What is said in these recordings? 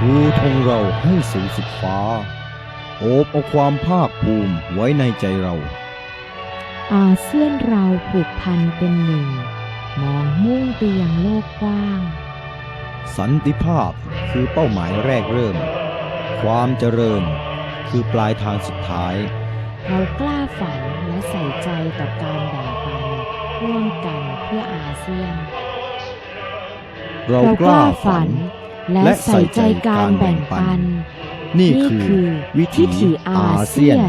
ชูธงเราให้สูงสุดฟ้า โอบเอาความภาคภูมิไว้ในใจเรา อาเซียนเราผูกพันเป็นหนึ่ง มองมุ่งไปยังโลกกว้าง สันติภาพคือเป้าหมายแรกเริ่ม ความเจริญคือปลายทางสุดท้าย เรากล้าฝันและใส่ใจต่อการแบ่งปันร่วมกันเพื่ออาเซียน เรากล้าฝัน และใส่ใจการแบ่งปัน นี่คือวิถีอาเซียนน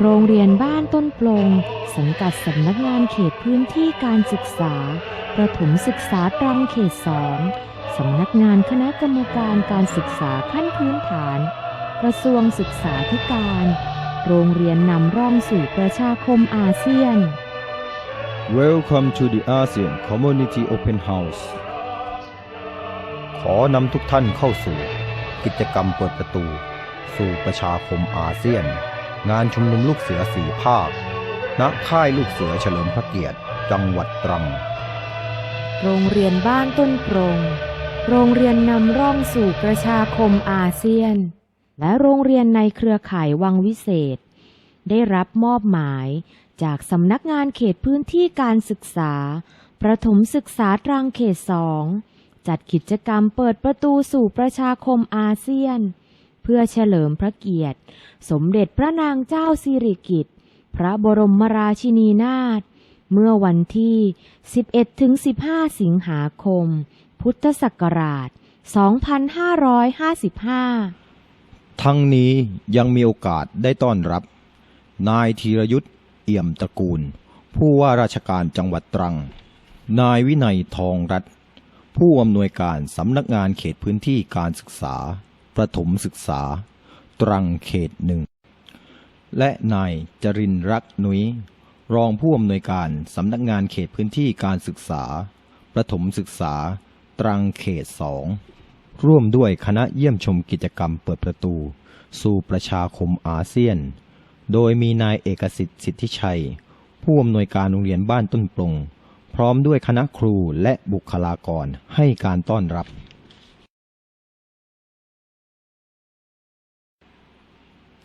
โรงเรียนบ้านต้นปลง สังกัดสำนักงานเขตพื้นที่การศึกษา ประถมศึกษาตรังเขตสองสำนักงานคณะกรรมการการศึกษาขั้นพื้นฐาน กระทรวงศึกษาธิการ โรงเรียนนำร่องสู่ประชาคมอาเซียน Welcome to the ASEAN Community Open House ขอนำทุกท่านเข้าสู่ กิจกรรมเปิดประตู สู่ประชาคมอาเซียน งานชุมนุมลูกเสือสีภาค ณ ค่ายลูกเสือเฉลิมพระเกียรติ จังหวัดตรัง โรงเรียนบ้านต้นโปรงโรงเรียนนำร่องสู่ประชาคมอาเซียน และโรงเรียนในเครือข่ายวังวิเศษ ได้รับมอบหมายจากสำนักงานเขตพื้นที่การศึกษา ประถมศึกษาตรังเขตสอง จัดกิจกรรมเปิดประตูสู่ประชาคมอาเซียน เพื่อเฉลิมพระเกียรติ สมเด็จพระนางเจ้าสิริกิติ์พระบรมราชินีนาถเมื่อวันที่ 11-15 สิงหาคม พุทธศักราช 2555 ทั้งนี้ยังมีโอกาสได้ต้อนรับ นายธีรยุทธ์เอี่ยมตระกูล ผู้ว่าราชการจังหวัดตรัง นายวินัยทองรัตน์ ผู้อำนวยการสำนักงานเขตพื้นที่การศึกษา ประถมศึกษา ตรังเขตหนึ่ง และนายจรินรักนุ้ย รองผู้อำนวยการสำนักงานเขตพื้นที่การศึกษา ประถมศึกษา ตรังเขตสอง ร่วมด้วยคณะเยี่ยมชมกิจกรรมเปิดประตู สู่ประชาคมอาเซียน โดยมีนายเอกสิทธิ์สิทธิชัย ผู้อำนวยการโรงเรียนบ้านต้นปลง พร้อมด้วยคณะครูและบุคลากรให้การต้อนรับ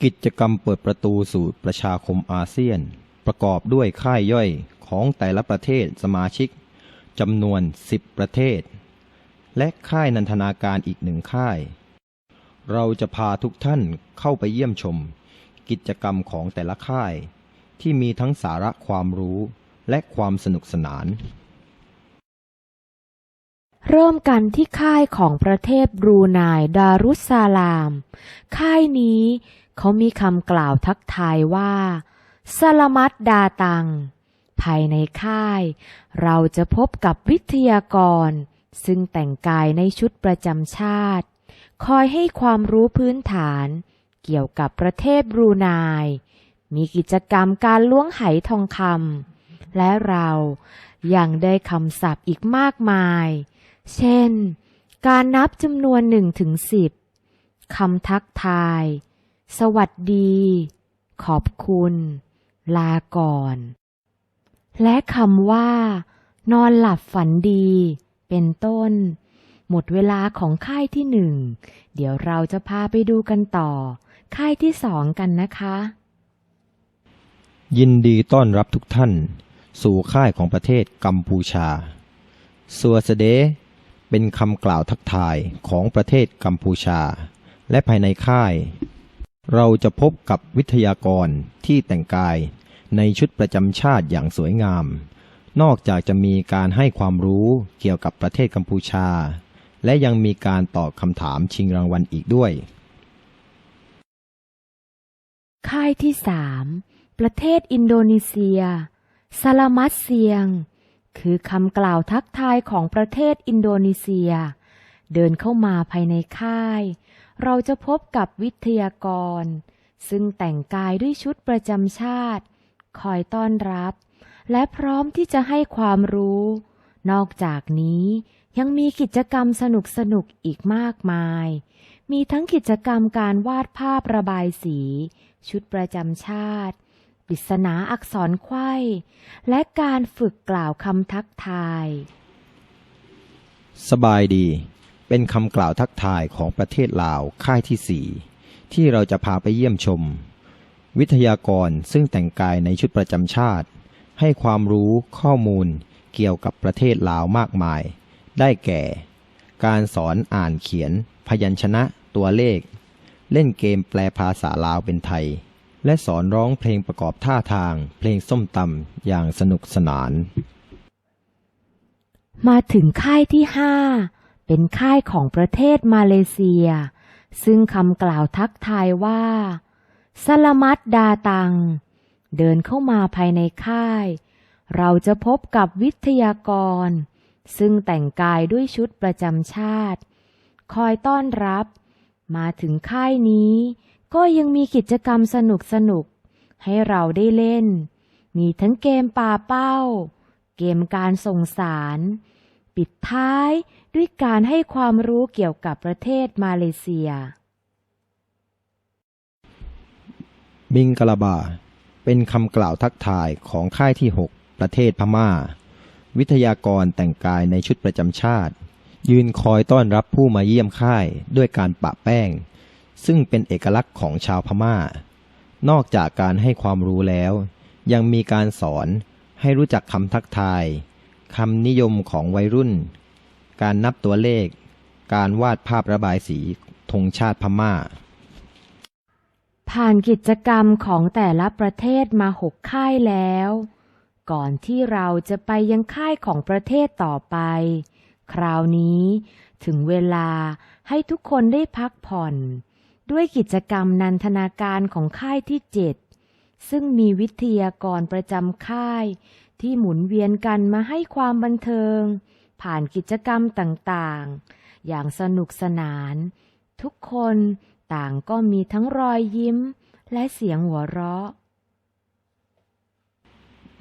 กิจกรรมเปิดประตูสู่ประชาคมอาเซียน ประกอบด้วยค่ายย่อยของแต่ละประเทศสมาชิกจำนวน 10 ประเทศ และค่ายนันทนาการอีกหนึ่งค่าย เราจะพาทุกท่านเข้าไปเยี่ยมชม กิจกรรมของแต่ละค่าย ที่มีทั้งสาระความรู้ และความสนุกสนาน เริ่มกันที่ค่ายของประเทศบรูไนดารุสซาลาม ค่ายนี้เขามีคำกล่าวทักทายว่าสลามัดดาตัง ภายในค่าย เราจะพบกับวิทยากร ซึ่งแต่งกายในชุดประจำชาติ คอยให้ความรู้พื้นฐานเกี่ยวกับประเทศบรูไนมีกิจกรรมการล้วงไหทองคำ และเรายังได้คำศัพท์อีกมากมาย เช่น การนับจำนวนหนึ่งถึงสิบคำทักทาย สวัสดี ขอบคุณ ลาก่อน และคำว่า นอนหลับฝันดี เป็นต้น หมดเวลาของค่ายที่หนึ่ง เดี๋ยวเราจะพาไปดูกันต่อ ค่ายที่สองกันนะคะ ยินดีต้อนรับทุกท่าน สู่ค่ายของประเทศกัมพูชาสัวสเดเป็นคำกล่าวทักทายของประเทศกัมพูชา และภายในค่าย เราจะพบกับวิทยากรที่แต่งกายในชุดประจำชาติอย่างสวยงาม นอกจากจะมีการให้ความรู้เกี่ยวกับประเทศกัมพูชา และยังมีการตอบคำถามชิงรางวัลอีกด้วย ค่ายที่สามประเทศอินโดนีเซีย สลามัตเซียง คือคำกล่าวทักทายของประเทศอินโดนีเซีย เดินเข้ามาภายในค่าย เราจะพบกับวิทยากร ซึ่งแต่งกายด้วยชุดประจำชาติ คอยต้อนรับ และพร้อมที่จะให้ความรู้ นอกจากนี้ยังมีกิจกรรมสนุกๆอีกมากมาย มีทั้งกิจกรรมการวาดภาพระบายสี ชุดประจำชาติ ปริศนาอักษรไข้และการฝึกกล่าวคำทักทาย สบายดี เป็นคำกล่าวทักทายของประเทศลาวค่ายที่สี่ที่เราจะพาไปเยี่ยมชม วิทยากรซึ่งแต่งกายในชุดประจำชาติ ให้ความรู้ข้อมูลเกี่ยวกับประเทศลาวมากมาย ได้แก่ การสอนอ่านเขียน พยัญชนะตัวเลข เล่นเกมแปลภาษาลาวเป็นไทย และสอนร้องเพลงประกอบท่าทาง เพลงส้มตำอย่างสนุกสนาน มาถึงค่ายที่ห้าเป็นค่ายของประเทศมาเลเซีย ซึ่งคำกล่าวทักทายว่าสลมัดดาตัง เดินเข้ามาภายในค่าย เราจะพบกับวิทยากร ซึ่งแต่งกายด้วยชุดประจำชาติ คอยต้อนรับ มาถึงค่ายนี้ ก็ยังมีกิจกรรมสนุกสนุกให้เราได้เล่น มีทั้งเกมป่าเป้า เกมการส่งสาร ปิดท้ายด้วยการให้ความรู้เกี่ยวกับประเทศมาเลเซีย มิงกลาบา เป็นคำกล่าวทักทายของค่ายที่ 6 ประเทศพม่า วิทยากรแต่งกายในชุดประจำชาติ ยืนคอยต้อนรับผู้มาเยี่ยมค่ายด้วยการปะแป้ง ซึ่งเป็นเอกลักษณ์ของชาวพม่า นอกจากการให้ความรู้แล้ว ยังมีการสอนให้รู้จักคำทักทายคำนิยมของวัยรุ่น การนับตัวเลข การวาดภาพระบายสีธงชาติพม่า ผ่านกิจกรรมของแต่ละประเทศมาหกค่ายแล้ว ก่อนที่เราจะไปยังค่ายของประเทศต่อไป คราวนี้ถึงเวลาให้ทุกคนได้พักผ่อน ด้วยกิจกรรมนันทนาการของค่ายที่เจ็ดซึ่งมีวิทยากรประจำค่าย ที่หมุนเวียนกันมาให้ความบันเทิง ผ่านกิจกรรมต่างๆ อย่างสนุกสนาน ทุกคนต่างก็มีทั้งรอยยิ้ม และเสียงหัวเราะ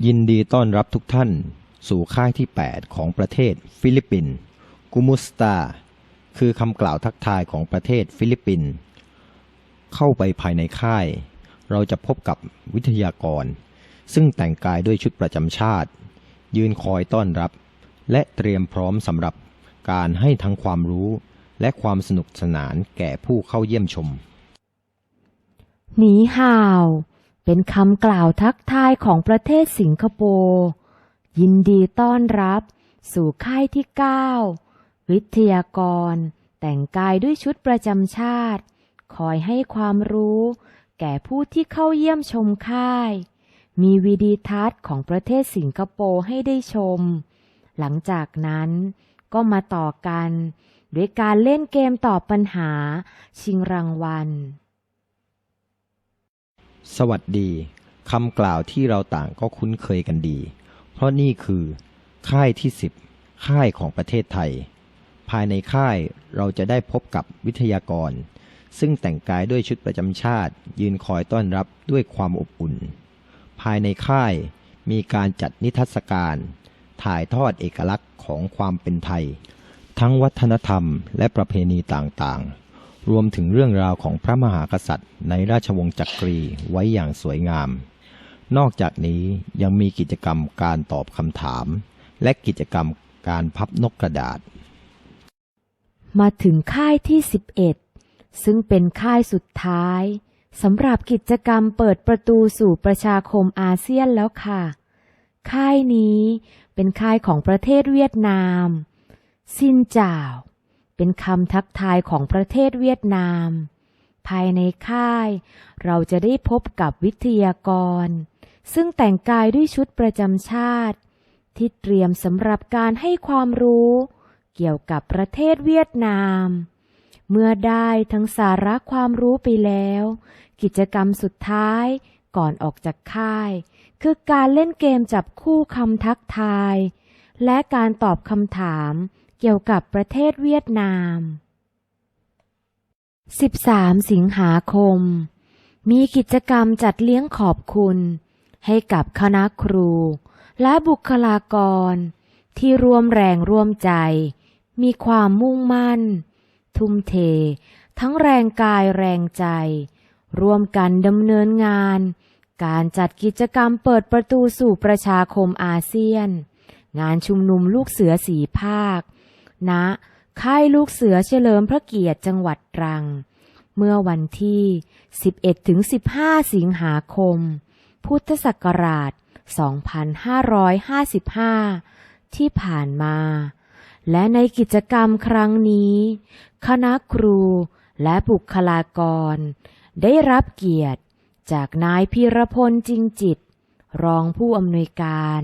ยินดีต้อนรับทุกท่าน สู่ค่ายที่ 8 ของประเทศฟิลิปปินส์กุมุสตา คือคำกล่าวทักทายของประเทศฟิลิปปินส์ เข้าไปภายในค่าย เราจะพบกับวิทยากร ซึ่งแต่งกายด้วยชุดประจำชาติ ยืนคอยต้อนรับ และเตรียมพร้อมสำหรับการให้ทั้งความรู้และความสนุกสนานแก่ผู้เข้าเยี่ยมชม หนีห่าว เป็นคำกล่าวทักทายของประเทศสิงคโปร์ยินดีต้อนรับ สู่ค่ายที่ 9 วิทยากร แต่งกายด้วยชุดประจำชาติ คอยให้ความรู้ แก่ผู้ที่เข้าเยี่ยมชมค่าย มีวิดีทัศน์ของประเทศสิงคโปร์ให้ได้ชม หลังจากนั้นก็มาต่อกันด้วยการเล่นเกมตอบปัญหา ชิงรางวัล สวัสดีคำกล่าวที่เราต่างก็คุ้นเคยกันดี เพราะนี่คือ ค่ายที่ 10 ค่ายของประเทศไทย ภายในค่ายเราจะได้พบกับวิทยากร ซึ่งแต่งกายด้วยชุดประจำชาติ ยืนคอยต้อนรับด้วยความอบอุ่น ภายในค่ายมีการจัดนิทรรศการ ถ่ายทอดเอกลักษณ์ของความเป็นไทย ทั้งวัฒนธรรมและประเพณีต่างๆ รวมถึงเรื่องราวของพระมหากษัตริย์ ในราชวงศ์จักรีไว้อย่างสวยงาม นอกจากนี้ยังมีกิจกรรมการตอบคำถาม และกิจกรรมการพับนกกระดาษ มาถึงค่ายที่ 11 ซึ่งเป็นค่ายสุดท้ายสำหรับกิจกรรมเปิดประตูสู่ประชาคมอาเซียนแล้วค่ะ ค่ายนี้เป็นค่ายของประเทศเวียดนาม ซินจ่าว เป็นคำทักทายของประเทศเวียดนาม ภายในค่าย เราจะได้พบกับวิทยากร ซึ่งแต่งกายด้วยชุดประจำชาติ ที่เตรียมสำหรับการให้ความรู้ เกี่ยวกับประเทศเวียดนาม เมื่อได้ทั้งสาระความรู้ไปแล้ว กิจกรรมสุดท้ายก่อนออกจากค่าย คือการเล่นเกมจับคู่คำทักทาย และการตอบคำถามเกี่ยวกับประเทศเวียดนาม 13 สิงหาคม มีกิจกรรมจัดเลี้ยงขอบคุณ ให้กับคณะครู และบุคลากร ที่ร่วมแรงร่วมใจ มีความมุ่งมั่น ทุ่มเท ทั้งแรงกายแรงใจ ร่วมกันดำเนินงาน การจัดกิจกรรมเปิดประตูสู่ประชาคมอาเซียน งานชุมนุมลูกเสือสีภาคณค่ายลูกเสือเฉลิมพระเกียรติจังหวัดตรัง เมื่อวันที่ 11-15 สิงหาคม พุทธศักราช 2555 ที่ผ่านมา และในกิจกรรมครั้งนี้ คณะครูและบุคลากร ได้รับเกียรติจากนายพีรพลจริงจิต รองผู้อำนวยการ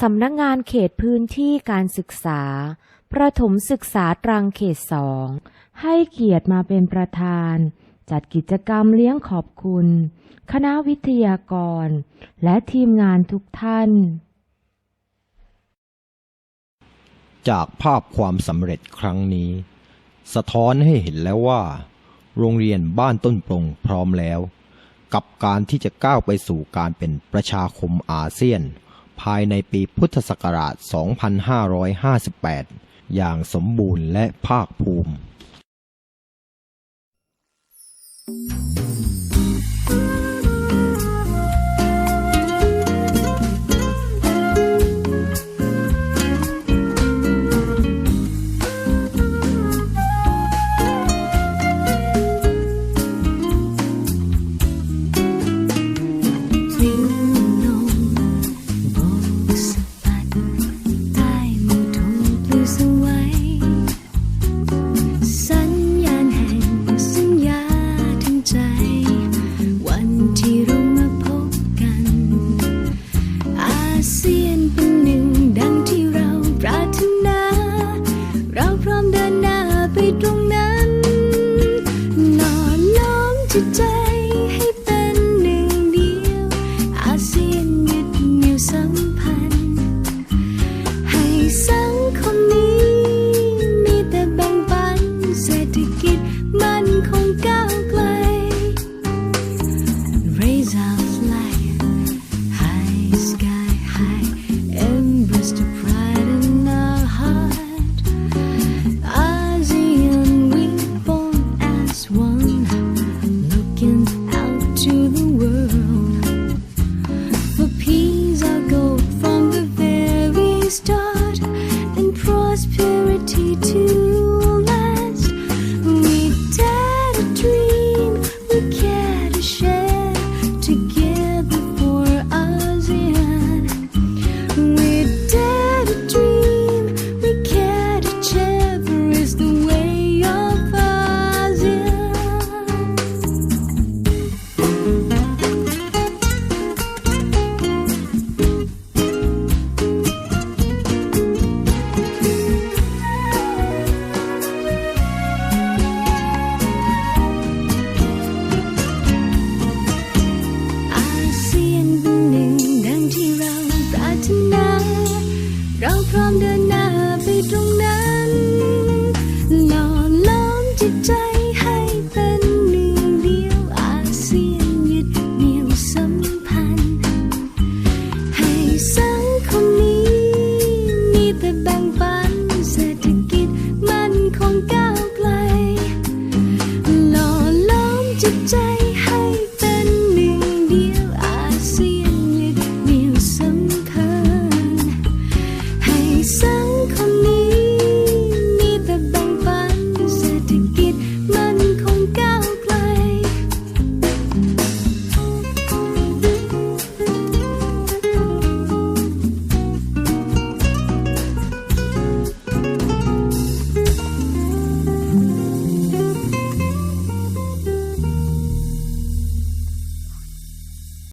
สำนักงานเขตพื้นที่การศึกษา ประถมศึกษาตรังเขตสองให้เกียรติมาเป็นประธาน จัดกิจกรรมเลี้ยงขอบคุณ คณะวิทยากร และทีมงานทุกท่าน จากภาพความสำเร็จครั้งนี้ สะท้อนให้เห็นแล้วว่า โรงเรียนบ้านต้นปรงพร้อมแล้ว กับการที่จะก้าวไปสู่การเป็นประชาคมอาเซียน ภายในปีพุทธศักราช 2558 อย่างสมบูรณ์และภาคภูมิ